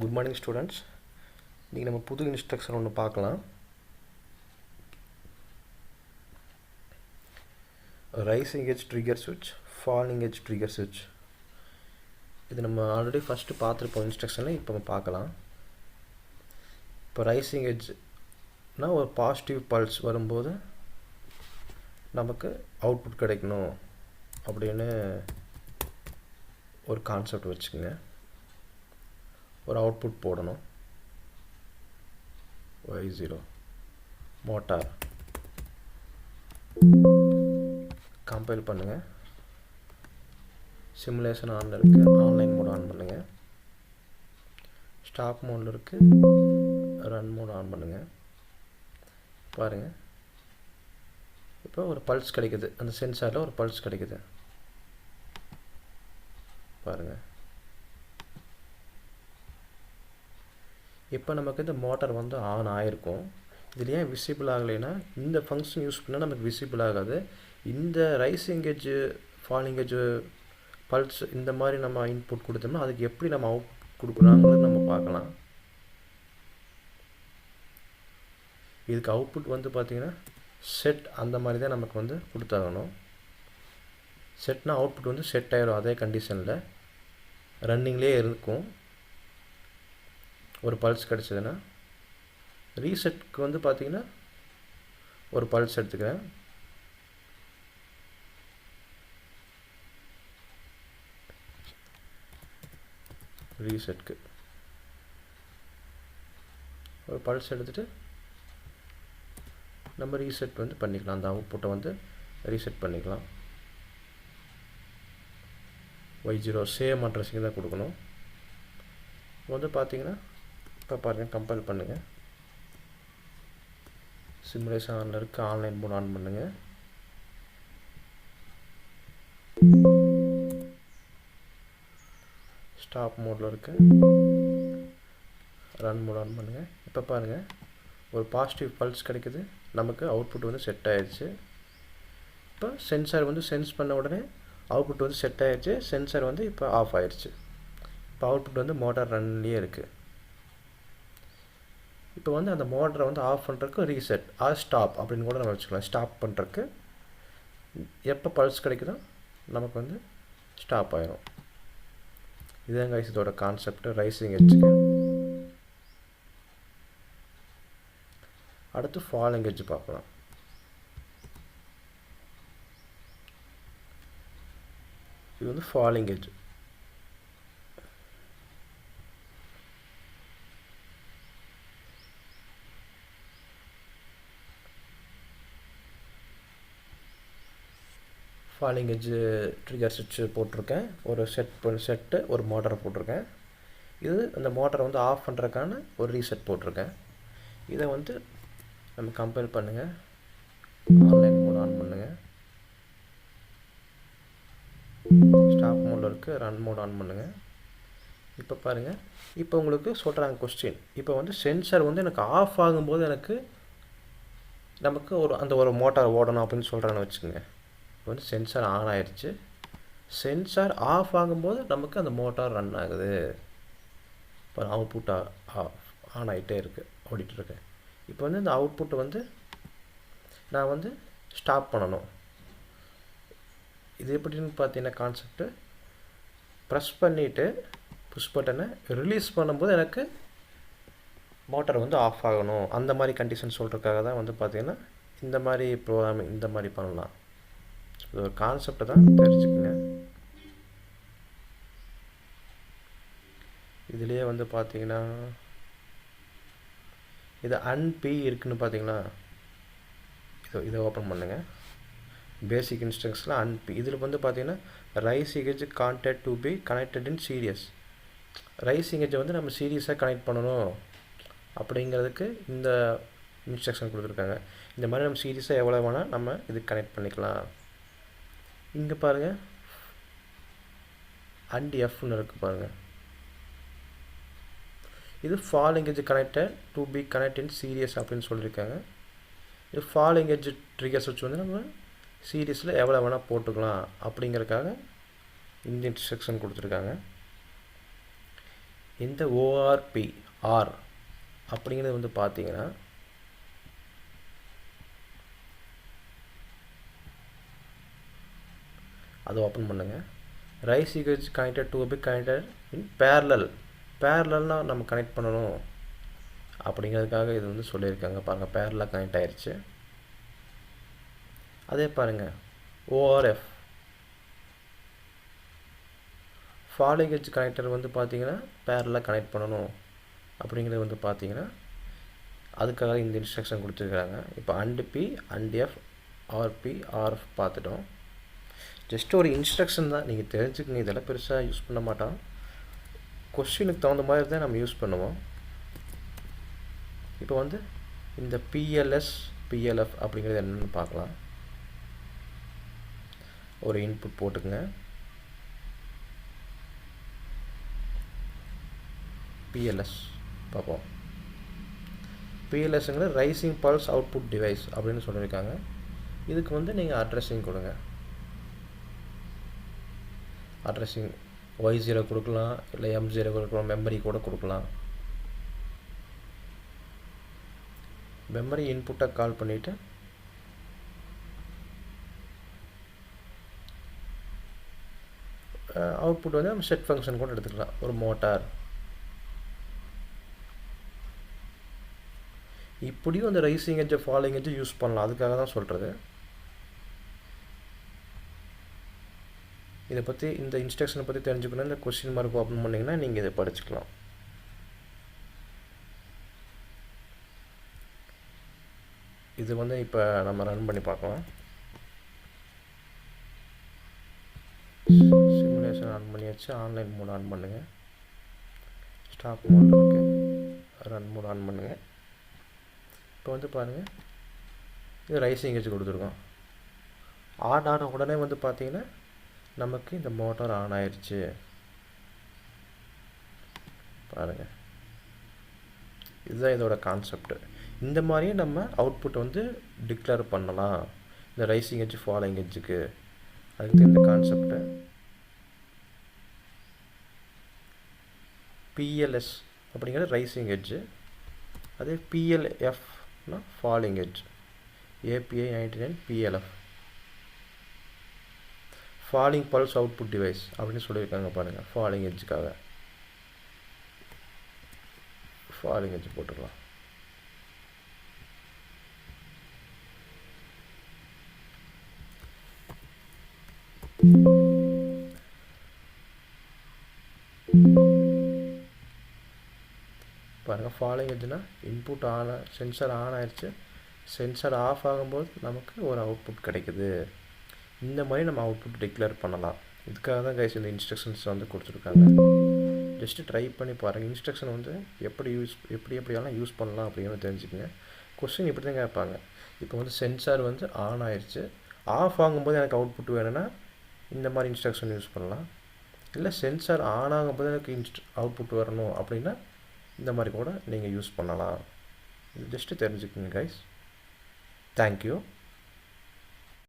Good morning students இன்றைக்கி நம்ம புது இன்ஸ்ட்ரக்ஷன் ஒன்று பார்க்கலாம். ரைசிங் எஜ் ட்ரிகர் சுவிட்ச் ஃபாலிங் எஜ் ட்ரிகர் சுவிட்ச் இது நம்ம ஆல்ரெடி ஃபஸ்ட்டு பார்த்துருப்போம் இன்ஸ்ட்ரக்ஷனில் இப்போ நம்ம பார்க்கலாம். இப்போ ரைசிங் எட்ஜ்னா ஒரு பாசிட்டிவ் பல்ஸ் வரும்போது நமக்கு அவுட்புட் கிடைக்கணும் அப்படின்னு ஒரு கான்செப்ட் வச்சுக்கோங்க. ஒரு அவுட்புட் போடணும். ஒய் ஜீரோ மோட்டார் கம்பைல் பண்ணுங்கள் சிமுலேஷன் ஆனில் இருக்குது ஆன்லைன் மோட் ஆன் பண்ணுங்கள் ஸ்டாப் மோடில் இருக்குது ரன் மோட் ஆன் பண்ணுங்கள் பாருங்கள் இப்போ ஒரு பல்ஸ் கிடைக்குது. அந்த சென்சாரில் ஒரு பல்ஸ் கிடைக்குது. பாருங்கள் இப்போ நமக்கு இந்த மோட்டார் வந்து ஆன் ஆகிருக்கும் இதில் ஏன் விசிபிள் ஆகலைன்னா இந்த ஃபங்க்ஷன் யூஸ் பண்ணால் நமக்கு விசிபிள் ஆகாது. இந்த rising edge falling edge pulse இந்த மாதிரி நம்ம இன்புட் கொடுத்தோம்னா அதுக்கு எப்படி நம்ம அவுட் கொடுக்குறாங்கிறது நம்ம பார்க்கலாம். இதுக்கு அவுட்புட் வந்து பார்த்திங்கன்னா செட் அந்த மாதிரி தான் நமக்கு வந்து கொடுத்தாகணும். செட்னா அவுட்புட் வந்து செட் ஆயிரும் அதே கண்டிஷனில் ரன்னிங்லேயே இருக்கும். ஒரு பல்ஸ் கிடச்சிதுன்னா ரீசெட்க்கு வந்து பார்த்திங்கன்னா ஒரு பல்ஸ் எடுத்துக்கிறேன். ரீசெட்க்கு. ஒரு பல்ஸ் எடுத்துகிட்டு நம்ம ரீசெட் வந்து பண்ணிக்கலாம். அந்த அவுட்புட்டை வந்து ரீசெட் பண்ணிக்கலாம். ஒய் ஜீரோ சேம் அட்ரஸிங்க தான் கொடுக்கணும். இப்போ வந்து பார்த்தீங்கன்னா இப்போ பாருங்கள் கம்பைல் பண்ணுங்கள் சிமுலேஷன் ஆனில் இருக்குது ஆன்லைன் மோட் ஆன் பண்ணுங்கள் ஸ்டாப் மோடில் இருக்கு. ரன் மோட் ஆன் பண்ணுங்கள் இப்போ பாருங்கள் ஒரு பாசிட்டிவ் பல்ஸ் கிடைக்குது. நமக்கு அவுட்புட் வந்து செட் ஆயிடுச்சு இப்போ சென்சார் வந்து சென்ஸ் பண்ண உடனே அவுட்புட் வந்து செட் ஆயிடுச்சு சென்சார் வந்து இப்போ ஆஃப் ஆயிடுச்சு இப்போ அவுட்புட் வந்து மோட்டார் ரன்லேயே இருக்குது இப்போ வந்து அந்த மோட்டரை வந்து ஆஃப் பண்ணுறதுக்கு ரீசெட் ஆர் ஸ்டாப் அப்படின்னு கூட நம்ம வச்சுக்கலாம். ஸ்டாப் பண்ணுறதுக்கு எப்போ பல்ஸ் கிடைக்குதோ நமக்கு வந்து ஸ்டாப் ஆயிரும். இதுதான் கைஸ் இதோட கான்செப்ட் ரைசிங் எட்ஜுக்கு அடுத்து ஃபாலிங் எட்ஜ் பார்க்கலாம். இது வந்து falling edge falling edge trigger சுவிட்சு போட்டிருக்கேன். ஒரு செட் செட்டு ஒரு மோட்டரை போட்டிருக்கேன். இது அந்த மோட்டரை வந்து ஆஃப் பண்ணுறதுக்கான ஒரு ரீசெட் போட்டிருக்கேன். இதை வந்து நம்ம கம்பேர் பண்ணுங்கள் ஆன்லைன் மோட் ஆன் பண்ணுங்கள் ஸ்டாப் மோடில் இருக்குது ரன் மோட் ஆன் பண்ணுங்கள் இப்போ பாருங்கள் இப்போ உங்களுக்கு சொல்கிறாங்க கொஸ்டின் இப்போ வந்து சென்சார் வந்து எனக்கு ஆஃப் ஆகும்போது எனக்கு நமக்கு ஒரு அந்த ஒரு மோட்டார் ஓடணும் அப்படின்னு சொல்கிறான்னு வச்சுக்கோங்க. இப்போ வந்து சென்சார் ஆன் ஆயிடுச்சு. சென்சார் ஆஃப் ஆகும்போது நமக்கு அந்த மோட்டார் ரன் ஆகுது. இப்போ அவுட்புட் ஆன் ஆகிட்டே இருக்குது ஓடிட்டுருக்கு இப்போ வந்து இந்த அவுட்புட்டை வந்து நான் வந்து ஸ்டாப் பண்ணணும். இது எப்படின்னு பார்த்தீங்கன்னா கான்செப்ட்டு ப்ரெஸ் பண்ணிவிட்டு புஷ் பட்டனை ரிலீஸ் பண்ணும்போது எனக்கு மோட்டார் வந்து ஆஃப் ஆகணும். அந்த மாதிரி கண்டிஷன் சொல்கிறதுக்காக தான் வந்து பார்த்திங்கன்னா இந்த மாதிரி ப்ரோக்ராம் இந்த மாதிரி பண்ணலாம். இது ஒரு கான்செப்டை தான் தெரிஞ்சுக்கங்க. இதுலேயே வந்து பார்த்தீங்கன்னா இது அன்பி இருக்குன்னு பார்த்தீங்களா இதை இதை ஓப்பன் பண்ணுங்கள் பேசிக் இன்ஸ்ட்ரக்ஷனில் அன்பி இதில் வந்து பார்த்தீங்கன்னா rising edge contact to be connected in series rising எஜ்ஜை வந்து நம்ம சீரியஸாக கனெக்ட் பண்ணணும். அப்படிங்கிறதுக்கு இந்த இன்ஸ்ட்ரக்ஷன் கொடுத்துருக்காங்க. இந்த மாதிரி நம்ம சீரியஸாக எவ்வளோ வேணால் நம்ம இது கனெக்ட் பண்ணிக்கலாம். இங்கே பாருங்கள் அண்ட் எஃப்னு இருக்குது பாருங்கள் இது fall engage connected to be connect in series அப்படின்னு சொல்லியிருக்காங்க. இது ஃபால் எங்கேஜ் ட்ரிகர்ஸ் வச்சு வந்து நம்ம சீரியஸில் எவ்வளோ வேணால் போட்டுக்கலாம் அப்படிங்கிறதுக்காக இந்த இன்ஸ்ட்ரக்ஷன் கொடுத்துருக்காங்க. இந்த ஓஆர்பி ஆர் அப்படிங்கிறது வந்து பார்த்தீங்கன்னா அதை ஓப்பன் பண்ணுங்கள் rise edge connected to be connected in parallel பேரலல்னால் நம்ம கனெக்ட் பண்ணணும். அப்படிங்கிறதுக்காக இது வந்து சொல்லியிருக்காங்க. பாருங்கள் பேரலாக கனெக்ட் ஆயிடுச்சு அதே பாருங்கள் ஓஆர்எஃப் ஃபாலிங் எட்ஜ் கனெக்டர் வந்து பார்த்தீங்கன்னா பேரலாக கனெக்ட் பண்ணணும். அப்படிங்கிறது வந்து பார்த்தீங்கன்னா அதுக்காக இந்த இன்ஸ்ட்ரக்ஷன் கொடுத்துருக்குறாங்க இப்போ and P and F RP RF பார்த்துட்டோம். ஜஸ்ட் ஒரு இன்ஸ்ட்ரக்ஷன் தான். நீங்கள் தெரிஞ்சுக்கங்க இதெல்லாம் பெருசாக யூஸ் பண்ண மாட்டோம் கொஷினுக்கு தகுந்த மாதிரி தான் நம்ம யூஸ் பண்ணுவோம். இப்போ வந்து இந்த பிஎல்எஸ் பிஎல்எஃப் அப்படிங்கிறது என்னென்னு பார்க்கலாம். ஒரு இன்புட் போட்டுக்குங்க. பிஎல்எஸ் பார்ப்போம். பிஎல்எஸ்ங்கிறது ரைசிங் பல்ஸ் அவுட்புட் டிவைஸ் அப்படின்னு சொல்லியிருக்காங்க. இதுக்கு வந்து நீங்கள் அட்ரஸிங் கொடுங்க. அட்ரஸிங் ஒய் ஜீரோ கொடுக்கலாம் இல்லை எம் ஜீரோ கொடுக்கலாம் மெமரி கூட கொடுக்கலாம். மெமரி இன்புட்டை கால் பண்ணிவிட்டு அவுட்புட் வந்து நம்ம செட் ஃபங்க்ஷன் கூட எடுத்துக்கலாம். ஒரு மோட்டார் இப்படியும் அந்த ரைசிங் எஜ்ஜை ஃபாலோயிங் எஜ்ஜை யூஸ் பண்ணலாம். அதுக்காக தான் சொல்கிறது இதை பற்றி இந்த இன்ஸ்ட்ரக்ஷனை பற்றி தெரிஞ்சுக்கணும். இந்த கொஸ்டின் மார்க் ஓப்பன் பண்ணிங்கன்னா நீங்கள் இதை படிச்சுக்கலாம். இது வந்து இப்போ நம்ம ரன் பண்ணி பார்க்கலாம். சிமுலேஷன் ஆன் பண்ணியாச்சு. ஆன்லைன் மோட் ஆன் பண்ணுங்கள் ஸ்டாப் மோட் இருக்குது ரன் மோட் ஆன் பண்ணுங்கள் இப்போ வந்து பாருங்கள் இது ரைசிங் வச்சு கொடுத்துருக்கோம். ஆன் ஆன உடனே வந்து பார்த்தீங்கன்னா நமக்கு இந்த மோட்டார் ஆன் ஆயிடுச்சு பாருங்கள் இதுதான் இதோட கான்செப்ட் இந்த மாதிரியே நம்ம அவுட்புட் வந்து டிக்ளேர் பண்ணலாம். இந்த ரைசிங் எஜ் ஃபாலோயிங் எஜ்ஜுக்கு அதுக்கு இந்த கான்செப்டை பிஎல்எஸ் அப்படிங்கிறது ரைசிங் எட்ஜு அதே பிஎல்எஃப்னா falling edge API ninety nine PLF falling pulse output device அப்படின்னு சொல்லியிருக்காங்க பாருங்கள் ஃபாலிங் எட்ஜுக்காக ஃபாலிங் எட்ஜ் போட்டுக்கலாம். பாருங்கள் ஃபாலிங் எட்ஜ்னா இன்புட் ஆன் சென்சார் ஆன் ஆயிடுச்சு. சென்சார் ஆஃப் ஆகும்போது நமக்கு ஒரு அவுட்புட் கிடைக்குது. இந்த மாதிரி நம்ம அவுட்புட் டிக்ளேர் பண்ணலாம். இதுக்காக தான் கைஸ் இந்த இன்ஸ்ட்ரக்ஷன்ஸ் வந்து கொடுத்துருக்காங்க. ஜஸ்ட்டு ட்ரை பண்ணி பாருங்கள் இன்ஸ்ட்ரக்ஷன் வந்து எப்படி யூஸ் எப்படி எப்படியெல்லாம் யூஸ் பண்ணலாம் அப்படின்னு தெரிஞ்சுக்கங்க. கொஸ்டின் இப்படி தான் கேட்பாங்க. இப்போ வந்து சென்சார் வந்து ஆன் ஆயிடுச்சு ஆஃப் ஆகும்போது எனக்கு அவுட்புட் வேணும்னா இந்த மாதிரி இன்ஸ்ட்ரக்ஷன் யூஸ் பண்ணலாம். இல்லை சென்சார் ஆன் ஆகும்போது எனக்கு இன்ஸ்ட் அவுட்புட் வரணும் அப்படின்னா இந்த மாதிரி கூட நீங்கள் யூஸ் பண்ணலாம். இது ஜஸ்ட்டு தெரிஞ்சுக்கோங்க கைஸ் தேங்க்யூ